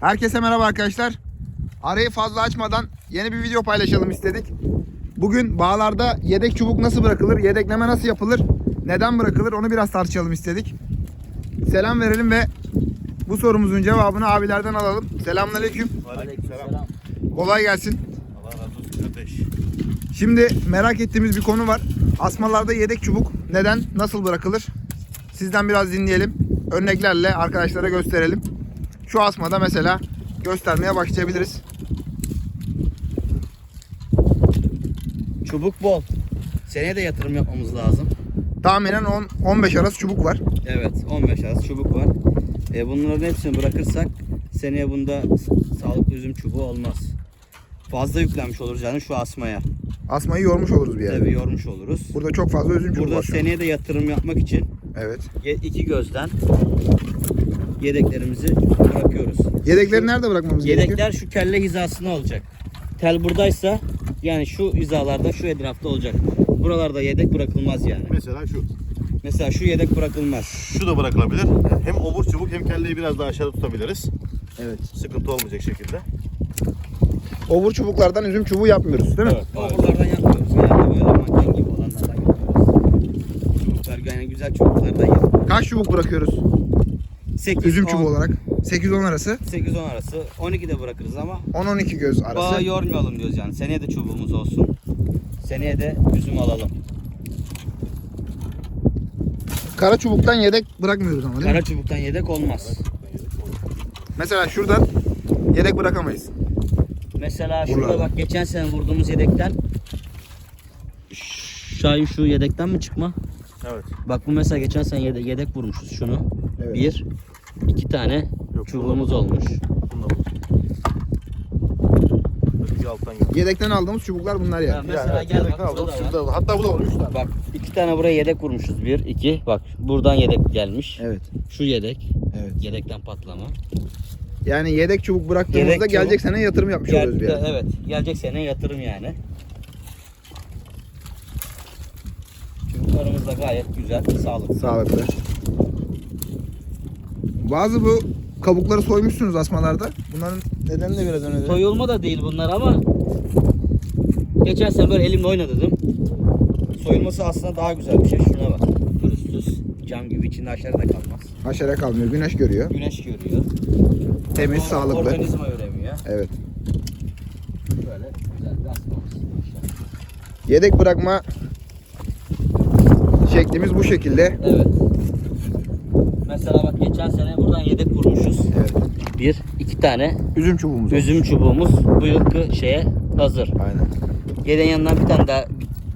Herkese merhaba arkadaşlar. Arayı fazla açmadan yeni bir video paylaşalım istedik. Bugün bağlarda yedek çubuk nasıl bırakılır, yedekleme nasıl yapılır, neden bırakılır onu biraz tartışalım istedik. Selam verelim ve bu sorumuzun cevabını abilerden alalım. Selamünaleyküm. Aleykümselam. Kolay gelsin. Allah razı olsun kardeş. Şimdi merak ettiğimiz bir konu var. Asmalarda yedek çubuk neden, nasıl bırakılır? Sizden biraz dinleyelim. Örneklerle arkadaşlara gösterelim. Şu asmada mesela göstermeye başlayabiliriz. Çubuk bol. Seneye de yatırım yapmamız lazım. Tahminen 10-15 arası çubuk var. Evet 15 az çubuk var. E, bunların hepsini bırakırsak seneye bunda sağlıklı üzüm çubuğu olmaz. Fazla yüklenmiş oluruz yani şu asmaya. Asmayı yormuş oluruz bir yerde. Tabii yormuş oluruz. Burada çok fazla üzüm çubuğu Burada var an. seneye de yatırım yapmak için Evet. iki gözden yedeklerimizi bırakıyoruz. Yedekleri nerede bırakmamız gerekiyor? Yedekler şu kelle hizasında olacak. Tel buradaysa yani şu hizalarda şu etrafta olacak. Buralarda yedek bırakılmaz yani. Mesela şu. Mesela şu yedek bırakılmaz. Şu da bırakılabilir. Hem obur çubuk hem kelleyi biraz daha aşağıda tutabiliriz. Evet. Sıkıntı olmayacak şekilde. Obur çubuklardan üzüm çubuğu yapmıyoruz değil mi? Evet, Buralardan yapmıyoruz. Genelde böyle manken gibi olanlardan yapıyoruz. Çubuklar yani güzel çubuklardan yapıyoruz. Kaç çubuk bırakıyoruz 8, üzüm çubuğu olarak? 8-10 arası. 8-10 arası. 12 de bırakırız ama 10-12 göz bağı arası. yormayalım diyoruz yani. Seneye de çubuğumuz olsun. Seneye de üzüm alalım. Kara çubuktan yedek bırakmıyoruz ama değil mi? Kara çubuktan yedek olmaz. Mesela şuradan yedek bırakamayız. Mesela şurada Buralarda. bak geçen sene vurduğumuz yedekten Şahin şu yedekten mi çıkma? Evet. Bak bu mesela geçen sene yedek, yedek vurmuşuz şunu. Evet. Bir, iki tane Yok, çubuğumuz olmuş. Bundan bu. Öteki alttan geldi. Yedekten aldığımız çubuklar bunlar yani. mesela Yani, gel bak aldım. Şurada var. Hatta bu da var. Üç tane. Bak iki tane buraya yedek vurmuşuz. Bir, iki. Bak buradan yedek gelmiş. Evet. Şu yedek. Evet. Yedekten patlama. Yani yedek çubuk bıraktığımızda Yedek çubuk. gelecek sene yatırım yapmış Gel, oluyoruz bir yerde. evet. Gelecek sene yatırım yani. Çubuklarımız da gayet güzel, sağlıklı. Sağlıklı. Bazı bu kabukları soymuşsunuz asmalarda. Bunların nedenini de biraz öne Soyulma da değil bunlar ama geçen sene böyle elimle oynadım. Soyulması aslında daha güzel bir şey. Şuna bak. Pürüzsüz. Cam gibi içinde aşağıda da kalmaz. Haşere kalmıyor. Güneş görüyor. Güneş görüyor. Temiz, Or- sağlıklı. Organizma üremiyor. Evet. Böyle güzel bir asmamız. Yedek bırakma şeklimiz bu şekilde. Evet. Mesela bak geçen sene buradan yedek vurmuşuz. Evet. Bir, iki tane Üzüm çubuğumuz. üzüm çubuğumuz bu yılki şeye hazır. Aynen. Yedeğin yanından bir tane daha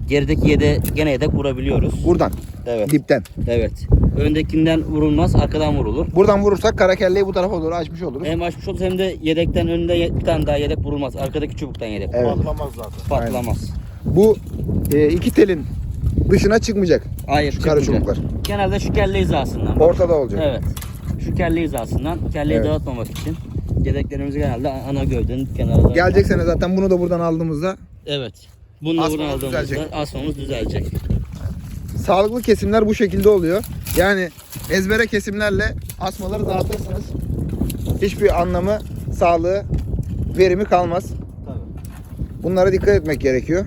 gerideki yede gene yedek vurabiliyoruz. Buradan, Evet. dipten. Evet. Öndekinden vurulmaz, arkadan vurulur. Buradan vurursak kara kelleyi bu tarafa doğru açmış oluruz. Hem açmış oluruz hem de yedekten önünde bir tane daha yedek vurulmaz. Arkadaki çubuktan yedek Evet. Patlamaz zaten. Patlamaz. Bu e, iki telin dışına çıkmayacak Hayır, şu kara çubuklar. Genelde şu kelle hizasından. Ortada olacak. Evet. Şu kelle hizasından kelleyi Evet. dağıtmamak için yedeklerimiz genelde ana gövdenin kenarında. Gelecek sene zaten bunu da buradan aldığımızda Evet. Bunu da buradan aldığımızda düzelecek. asmamız düzelecek. sağlıklı kesimler bu şekilde oluyor. Yani ezbere kesimlerle asmaları dağıtırsanız hiçbir anlamı, sağlığı, verimi kalmaz. Tabii. Bunlara dikkat etmek gerekiyor.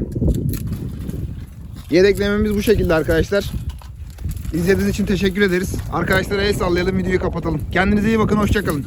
Yedeklememiz bu şekilde arkadaşlar. İzlediğiniz için teşekkür ederiz. Arkadaşlara el sallayalım, videoyu kapatalım. Kendinize iyi bakın, hoşçakalın.